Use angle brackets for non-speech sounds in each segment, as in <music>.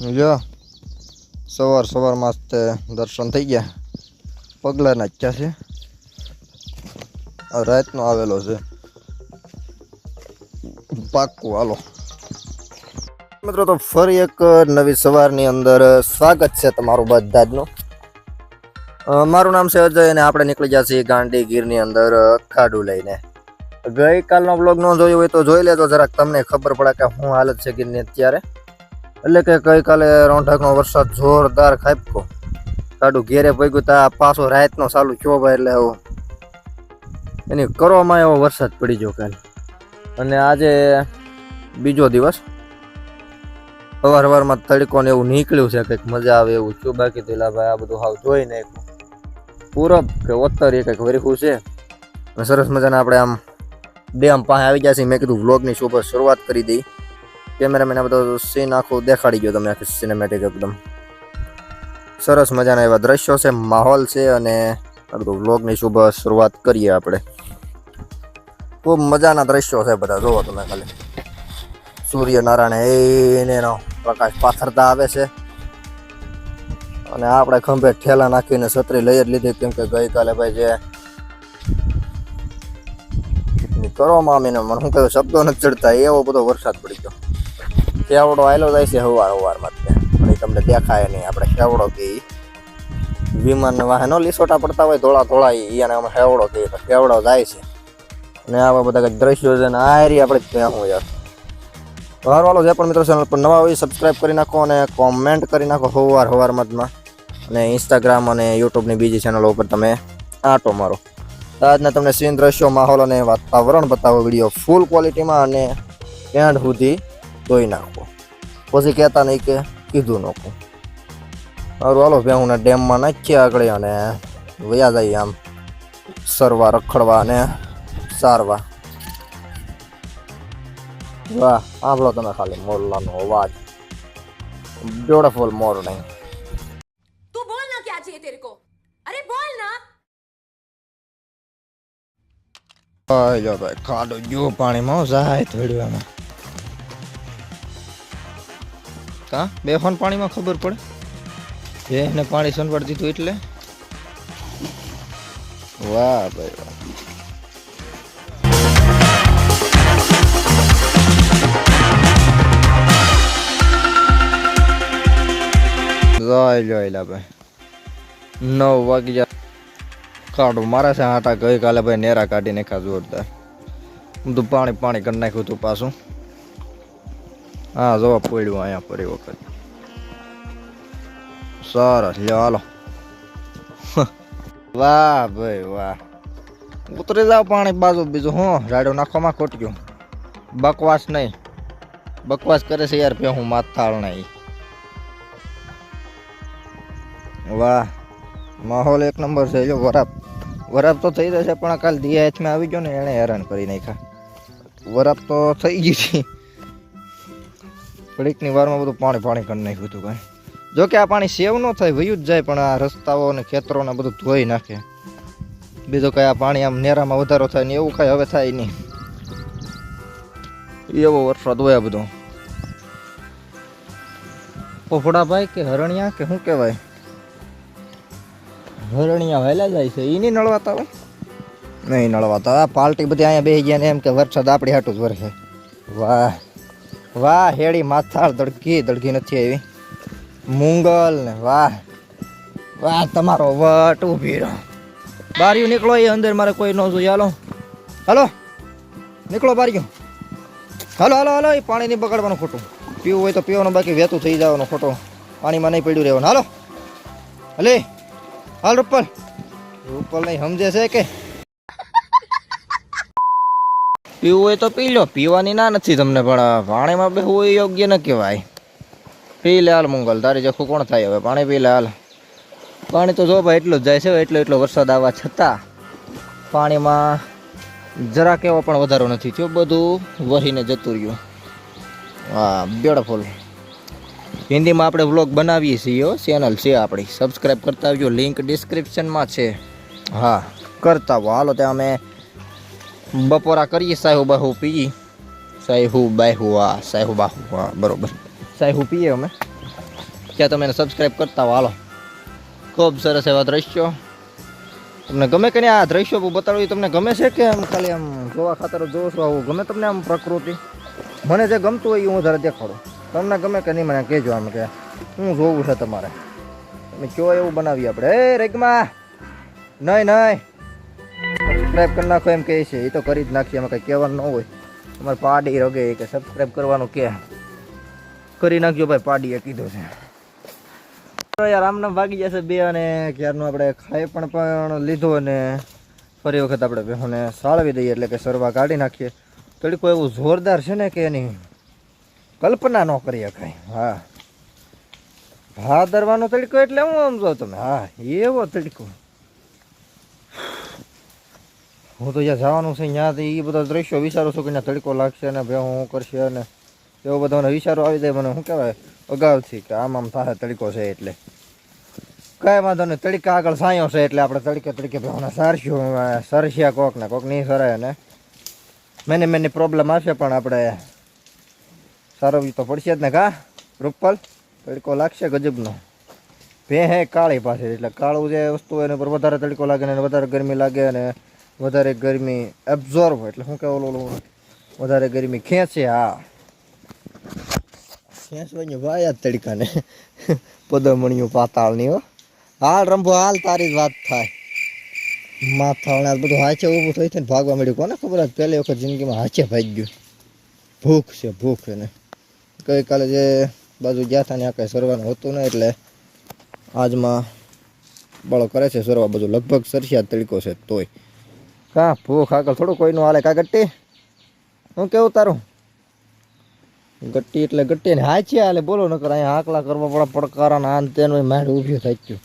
જો, સવાર સવારમાં તે દર્શન થઈ ગયા. પગલા ક્યાં છે. રાતનો આવેલો છે. પાકું હાલો. મિત્રો, તો ફરી એક નવી સવારની અંદર સ્વાગત છે તમારું બધાજનું મારું નામ છે અજય અને આપણે નીકળી ગયા છીએ ગાંડી ગીરની અંદર ખાડું લઈને. ગઈકાલનો બ્લોગ ન જોયો હોય તો જોઈ લેજો, જરાક તમને ખબર પડે કે શું હાલત છે ગીરની અત્યારે. એટલે કે ગઈકાલે રોંઢકનો વરસાદ જોરદાર ખાપકો કાઢું ઘેરે પગ્યું તા પાછો રાતનો ચાલુ થયો ભાઈ એટલે એવું એની કરવામાં એવો વરસાદ પડી ગયો કાલે. અને આજે બીજો દિવસ. સવાર સવારમાં તડકો ને એવું નીકળ્યું છે, કંઈક મજા આવે એવું છું બાકી તો ભાઈ આ બધું હાવ જોઈ ને પૂરબ કે ઉત્તર એ કંઈક વરખું છે. સરસ મજાના આપણે આમ ડેમ પાસે આવી ગયા છીએ. મેં કીધું વ્લોગની શો શરૂઆત કરી દઈ. કેમેરામેન આ બધો સીન આખું દેખાડી ગયો તમને, આખી સિનેમેટિક એકદમ. સરસ મજાના એવા દ્રશ્યો છે, માહોલ છે અને બધું વ્લોગની શુભ શરૂઆત કરીએ આપણે. ખૂબ મજાના દ્રશ્યો છે બધા, જોવો તમે ખાલી. સૂર્યનારાયણ એને પ્રકાશ પાથરતા આવે છે. અને આપણે ખંભે ઠેલા નાખીને છત્રી લઈ જ લીધી, કેમ કે ગઈકાલે ભાઈ જે કરવામાં આવીને મને શું કહ્યું શબ્દો નથી ચડતા, એવો બધો વરસાદ પડી ગયો. ખેવડો આવેલો જાય છે હવાર હવારમાં પણ એ તમને દેખાય નહીં. આપણે શેવડો કહીએ વિમાન વાહનો લીસોટા પડતા હોય ધોળા ધોળા એને અમે હેવડો કહીએ તો ખેવડો જાય છે. અને આવા બધા કંઈક દ્રશ્યો છે ને આ એરી આપણે ત્યાં હું યાર. વાર વાળો જે પણ મિત્રો ચેનલ પર નવા હોય સબસ્ક્રાઇબ કરી નાખો અને કોમેન્ટ કરી નાખો હવાર હવાર મતમાં અને ઇન્સ્ટાગ્રામ અને યુટ્યુબની બીજી ચેનલો ઉપર તમે આંટો મારો. આજના તમને સીન દ્રશ્યો, માહોલ અને વાતાવરણ બતાવો. વીડિયો ફૂલ ક્વોલિટીમાં અને એન્ડ સુધી ધોઈ નાખો. પછી કહેતા નહીં કે કીધું નહોતું. સારું હાલો ભેહુંને ડેમમાં નાખ્યા આગળ અને વયા જઈએ આમ સરવા રખડવા ને સારવા. વાહ સાંભળો તમે ખાલી મોરલાનો અવાજ. બ્યુટીફુલ મોરનિંગ તું બોલ ના ક્યાં છે તેરે અરે બોલ ના. આય જો ભાઈ કાડો જો પાણીમાં જાય થોડવામાં કા? બે ફોન પાણીમાં ખબર પડે. બે એને પાણી સંભાળ દીધું એટલે. વાહ ભાઈ વાહ. ભાઈ. નવ વાગી જાય કાઢું. મારા છે આટા ગઈકાલે ભાઈ નેરા કાઢી નાખ્યા જોરદાર. બધું પાણી પાણી કરી નાખ્યું હતું પાછું. હા જોવા પડ્યું અહીંયા ફરી વખત. સરસ, લ્યો, હાલો. <laughs> વાહ ભાઈ વાહ. ઉતરી જાવ પાણી બાજુ, બીજું હું રાડો નાખવામાં ખોટ્યું બકવાસ નહીં. બકવાસ કરે છે યાર હું માથાળ નહીં. વાહ. માહોલ એક નંબર છે જો વરાપ. વરાપ તો થઈ જશે, પણ કાલ દિયા હાથમાં આવી ગયો ને, એણે હેરાન કરી નાખ્યા. વરાપ તો થઈ ગઈ છે. ઘડીકની વારમાં બધું પાણી પાણી કરી નાખ્યું હતું કાંઈ. જો કે આ પાણી સેવ ન થાય, વયું જ જાય, પણ આ રસ્તાઓ અને ખેતરો ને બધું ધોઈ નાખે. બીજું કઈ આ પાણી આમ નેરામાં વધારો થાય ને એવું કઈ હવે થાય નહીં. એવો વરસાદ હોય આ બધો. પોફડા ભાઈ કે હરણિયા કે શું કહેવાય? હરણિયા વહેલા જાય છે. ઈ નહીં નળવાતા હોય? નહીં નળવાતા. આ પાર્ટી બધી અહીંયા બેસી ગયા ને એમ કે વરસાદ આપણી હાટું જ વરસે. વાહ. વાહ, હેડી માથાળ દડકી દડકી નથી આવી. મુંગલ ને વાહ. વાહ, તમારો વટ ઊભી રહો બારીયું નીકળો એ અંદર, મારે કોઈ ન જોઈએ. હાલો. હાલો. નીકળો બારીયું હાલો હાલો હાલો, એ પાણી નહીં બગાડવાનું ખોટું. પીવું હોય તો પીવાનું, બાકી વહેતું થઈ જવાનું ખોટું. પાણીમાં નહીં પડ્યું રહેવાનું. હાલો. હલે. હાલ, રૂપલ. રૂપલ નહીં સમજે છે કે પીવું હોય તો પી લો. પીવાની ના નથી તમને પણ પાણીમાં બેહવું એ યોગ્ય ન કહેવાય. પી લે હાલ મંગલ તારી જખું કોણ થાય હવે? પાણી પી લે હાલ. પાણી તો જો ભાઈ એટલું જ જાય છે એટલો એટલો વરસાદ આવવા છતાં પાણીમાં જરા કેવો પણ વધારો નથી થયો. બધું વહીને જતું રહ્યું. હા બ્યુટીફુલ હિન્દીમાં આપણે વ્લોગ બનાવીએ છીએ હો, ચેનલ છે આપણી. સબસ્ક્રાઈબ કરતા આવજો. લિંક ડિસ્ક્રિપ્શનમાં છે. હા કરતા આવો હાલો ત્યાં અમે બપોરા કરીએ સાહુ બાહુ પીએ સાહુ બાહુ હા સાહુ બાહુ હા બરોબર સાહુ પીએ અમે ક્યાં તમે એને સબસ્ક્રાઈબ કરતા હો હાલો ખૂબ સરસ એવા દ્રશ્યો તમને ગમે કે નહીં આ દ્રશ્યો હું બતાડું એ તમને ગમે છે કે આમ ખાલી આમ જોવા ખાતર જ જોવો છો આવું ગમે તમને આમ પ્રકૃતિ મને જે ગમતું હોય એ હું જરા દેખાડું તમને ગમે કે નહીં મને કહેજો આમ કે શું જોવું છે તમારે તમે કયો એવું બનાવીએ આપણે એ રેગમાં નહીં નહીં સબસ્ક્રાઈબ કરી નાખો એમ કહે છે. એ તો કરી જ નાખીએ, એમાં કંઈ કહેવાનું ન હોય. અમારે પાડી રગે કે સબસ્ક્રાઈબ કરવાનું કે કરી નાખજો ભાઈ, પાડીએ કીધું છે. યાર આમને ભાગી જશે બે અને ક્યારનું આપણે ખાઈ પણ પણ લીધું અને ફરી વખત આપણે બેહોને સાળવી દઈએ એટલે કે સરવા કાઢી નાખીએ. થોડીક એવું જોરદાર છે ને કે એની કલ્પના ન કરી શકાય હા. ભાદરવાનો તડકો એટલે હું સમજો તમે? હા, એવો તડકો. હું તો જ્યાં જવાનું છે ત્યાંથી એ બધા દ્રશ્યો વિચારું છું કે ત્યાં તડકો લાગશે અને ભાઈ હું કરશે અને એવો બધો મને વિચારો આવી જાય, મને શું કહેવાય, અગાઉથી કે આમ આમ થાય, તડકો છે એટલે. કાંઈ વાંધો નહીં, તડકા આગળ સાયો છે એટલે આપણે તડકે તડકે ભાવના સારશું સરસ્યા કોક ને કોક નહીં સરાય ને. મેને મેને પ્રોબ્લેમ આવશે, પણ આપણે સારવવી તો પડશે જ ને કા રૂપલ તડકો લાગશે ગજબનો. ભે હે કાળી પાસે એટલે કાળું જે વસ્તુ હોય એના પર વધારે તડકો લાગે ને વધારે ગરમી લાગે અને વધારે ગરમી એબ્ઝોર્વ એટલે શું કહેવું ઓલું વધારે ગરમી ખેંચે, હા. ખેંચવાની વાયા તડકાને. પદમણિયું પાતાળની, હો. હાલ રંભો, હાલ તારી વાત થાય. માથાળને બધું હાચે ઊભું થઈ થઈને ભાગવા મળ્યું. કોને ખબર જ પહેલી વખત જિંદગીમાં હાચે ભાગી ગયું ભૂખ છે, ભૂખ એને ગઈકાલે જે બાજુ ગયા હતા આ કાંઈ સરવાનું હતું ને એટલે આજમાં બળો કરે છે સરવા બધું લગભગ સરસિયા તડકો છે તોય. કા, ભૂખ આગળ થોડું કોઈનું હાલે. કા, ગટ્ટી? હું કેવું તારું? ગટ્ટી એટલે ગટ્ટી ને હાચી હાલે, બોલો, નકર અહીંયા આકલા કરવા પડે પડકારા ને આન તેન માડ ઊભી થઈ ગયું.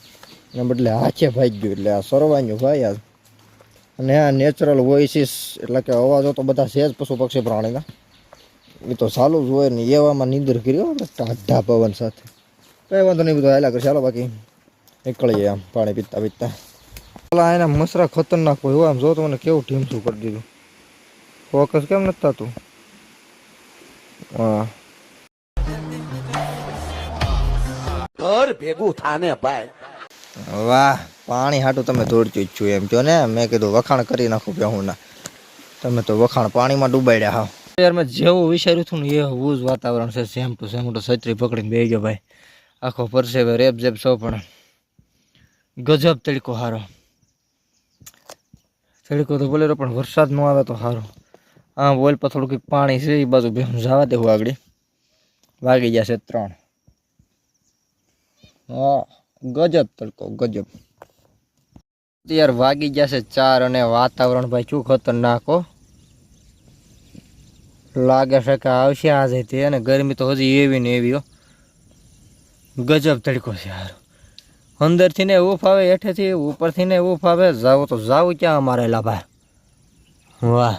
એના બદલે હાચે ભાઈ ગયું, એટલે આ સરવાનું ભાઈ આ. અને આ નેચરલ વોઇસીસ એટલે કે અવાજો તો બધા છે જ પશુ પક્ષી પ્રાણીના. એ તો ચાલુ જ હોય ને એવામાં નીંદર કર્યો આપણે ટાઢા પવન સાથે. કંઈ વાંધો નહીં, બધું હાલ્યા કરશે. ચાલો બાકી, નીકળીએ આમ, પાણી પીતા પીતા. પેલા એના મસરા ખતરનાક હોય એવું આમ જો તો મને કેવું ઢીમસું કરી દીધું. ફોકસ કેમ નથી થતું? હા. ઘર ભેગું થાને ભાઈ. વાહ પાણી હાટું તમે દોડચ્યું જ છું એમ જો ને? મેં કીધું વખાણ કરી નાખું બેહુંના. તમે તો વખાણ પાણીમાં ડૂબાડ્યા હાવ. યાર મેં જેવું વિચાર્યું હતું ને એવું જ વાતાવરણ છે સેમ ટુ સેમ તો છત્રી પકડીને બેસી ગયો ભાઈ. આખો પરસેવે રેપ જેપ છો પણ ગજબ તડકો હારો. તડકો તો બોલેરો, પણ વરસાદ ન આવે તો સારું આમ બોલ પર થોડું કંઈક પાણી છે એ બાજુ ભેમ જવા દેવું આગળ. વાગી જશે ત્રણ. હા, ગજબ તડકો, ગજબ. યાર વાગી જશે ચાર અને વાતાવરણ ભાઈ શું ખતરનાકો લાગે છે કે આવશે આજે તે અને ગરમી તો હજી એવી ને એવી ગજબ તડકો છે યાર અંદરથી ને ઊફ આવે, હેઠેથી ઉપરથી ને ઊફ આવે જાવ તો જાવ ક્યાં અમારે લાભા? વાહ.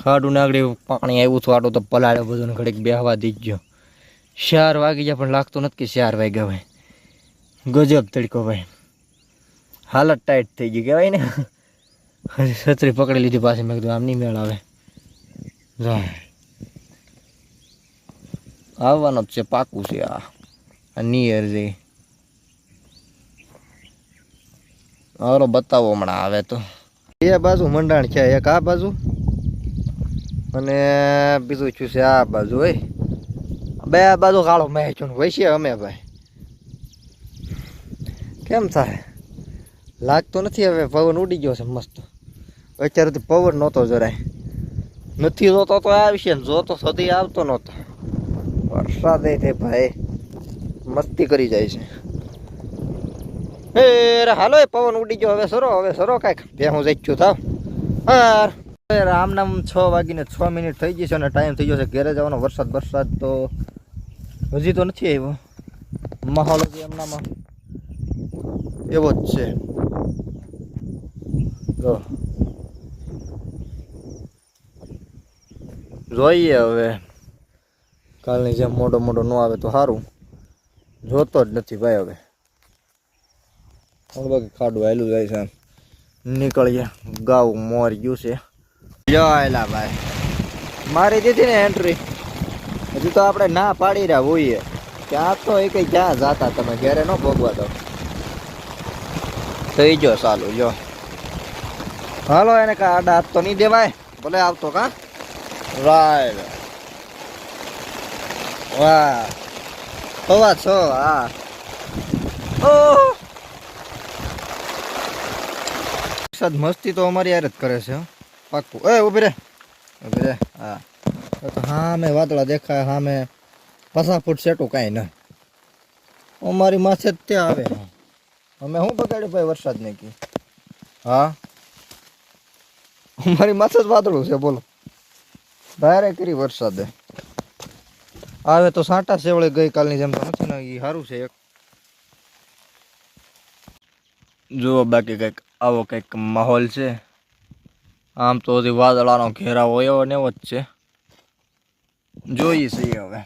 ખાડું નાગડી પાણી આવ્યું હતું આટલું તો પલાળ્યો બધું ઘડીક બેહવા દીજો ચાર વાગી ગયા, પણ લાગતું નથી કે ચાર વાગ્યા ભાઈ ગજબ તડકો ભાઈ. હાલત ટાઈટ થઈ ગઈ કહેવાય ને. હજી છત્રી પકડી લીધી પાછી, મેં કીધું આમ નહીં મેળ આવે. જા. આવવાનો જ છે, પાકું છે આ. નિયર છે. હાલો બતાવો હમણાં આવે તો. બે બાજુ મંડાણ છે, એક આ બાજુ. અને બીજું શું છે, આ બાજુ હોય બે બાજુ કાળો મેં છું વૈશે અમે ભાઈ. કેમ થાય? લાગતો નથી હવે, પવન ઉડી ગયો છે મસ્ત. અત્યારે તો પવન નહોતો જરાય. નથી જોતો તો આવશે ને, જોતો સુધી આવતો નહોતો. વરસાદ તે ભાઈ, મસ્તી કરી જાય છે. એ હાલો એ પવન ઉડી ગયો. હવે સરો હવે સરો કાંઈક. બે હું જઈ છું, થાવ. હા યાર આમ નામ છ વાગીને છ મિનિટ થઈ ગઈ છે અને ટાઈમ થઈ ગયો છે ઘેરે જવાનો. વરસાદ વરસાદ તો હજી તો નથી આવ્યો. માહોલ હજી એમનામાં. એવો જ છે. જો. જોઈએ હવે. કાલની જેમ મોટો મોટો ન આવે તો સારું. જોતો જ નથી ભાઈ હવે. ખાડું આવેલું જાય છે. નીકળીએ. ગાવ મોર ગયું છે જોયેલા ભાઈ. મારી દીધી ને એન્ટ્રી હજુ તો આપણે ના પાડી રહ્યા હોઈએ. ત્યાં તો એ કઈ ક્યાં જતા તમે, ઘેરે ન ભોગવા દો. થઈ જો સાલું જો. હાલો, એને કાંઈ આડા હાથ તો નહીં દેવાય. ભલે આવતો કા? રાઈટ વાહ. હવા છો, હા. ઓહ! વરસાદ મસ્તી તો અમારી યાર જ કરે છે. પાક્કું. એ, ઊભી રે. ઊભી રે. હા. તો હા મેં વાદળા દેખાય હા મેં પચાસ ફૂટ સેટું કાંઈ નહીં અમારી માથે જ ત્યાં આવે અમે શું બગાડ્યું ભાઈ વરસાદ ને કી? હા? અમારી માથે જ વાદળું છે, બોલો. ભારે કરી વરસાદે. આવે તો સાંટા સેવળે ગઈકાલની જેમ તો નથી, ને એ સારું છે એક. જુઓ બાકી કંઈક આવો કંઈક માહોલ છે. આમ તો હજી વાદળાનો ઘેરાવો એવો ને એવો જ છે. જોઈએ છીએ હવે.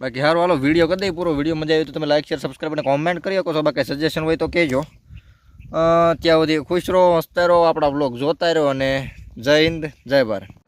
બાકી હાર વાલો વીડિયો કરી પૂરો. વીડિયો મજા આવી તો તમે લાઈક શેર સબસ્ક્રાઈબ અને કોમેન્ટ કરી શકો છો. બાકી સજેશન હોય તો કહેજો. ત્યાં સુધી ખુશ રહો હસતા રહો. આપણા બ્લોગ જોતા રહો અને જય હિન્દ, જય ભારત.